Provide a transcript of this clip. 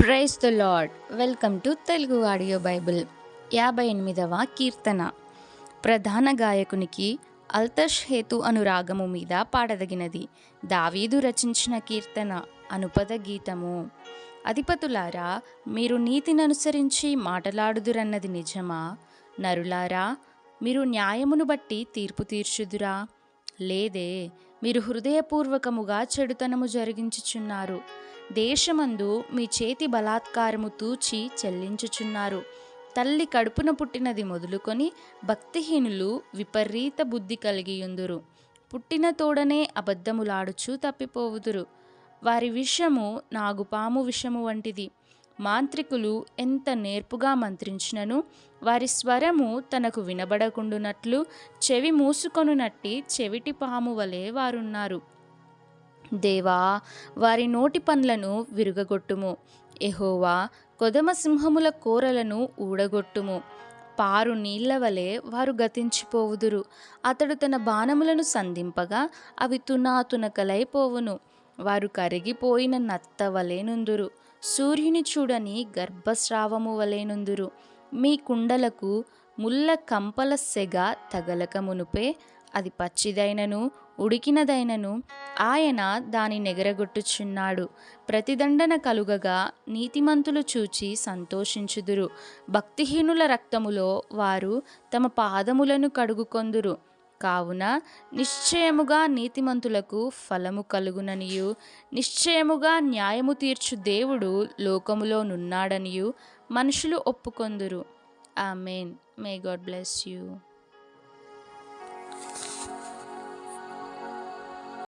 Praise the lord. Welcome to Telugu audio bible. యాభై ఎనిమిదవ కీర్తన. ప్రధాన గాయకునికి అల్తష్ హేతు అను రాగము మీద పాడదగినది. దావీదు రచించిన కీర్తన. అనుపద గీతము. అధిపతులారా మీరు నీతిననుసరించి మాటలాడుదురన్నది నిజమా? నరులారా మీరు న్యాయమును బట్టి తీర్పు తీర్చుదురా? లేదే మీరు హృదయపూర్వకముగా చెడుతనము జరిగించుచున్నారు. దేశమందు మీ చేతి బలాత్కారము తూచి చెల్లించుచున్నారు. తల్లి కడుపున పుట్టినది మొదలుకొని భక్తిహీనులు విపరీత బుద్ధి కలిగియుందురు. పుట్టిన తోడనే అబద్ధములాడుచు తప్పిపోవుదురు. వారి విషము నాగుపాము విషము వంటిది. మాంత్రికులు ఎంత నేర్పుగా మంత్రించినను వారి స్వరము తనకు వినబడకుండునట్లు చెవి మూసుకొనునట్టి చెవిటి పాము వలె వారున్నారు. దేవా వారి నోటి పండ్లను విరుగగొట్టుము. ఎహోవా కొదమ సింహముల కోరలను ఊడగొట్టుము. పారు నీళ్ళ వలె వారు గతించిపోవుదురు. అతడు తన బాణములను సంధింపగా అవి తునాతునకలైపోవును వారు కరిగిపోయిన నత్త వలెనుందురు సూర్యుని చూడని గర్భస్రావము వలెనుందురు మీ కుండలకు ముళ్ళ కంపల సెగ తగలక మునుపే అది పచ్చిదైనను ఉడికినదైనను ఆయన దాని నెగరగొట్టుచున్నాడు. ప్రతిదండన కలుగగా నీతిమంతులు చూచి సంతోషించుదురు. భక్తిహీనుల రక్తములో వారు తమ పాదములను కడుగుకొందురు. కావున నిశ్చయముగా నీతిమంతులకు ఫలము కలుగుననియు. నిశ్చయముగా న్యాయము తీర్చు దేవుడు లోకములోనున్నాడనియు మనుషులు ఒప్పుకొందురు. Amen. May god bless you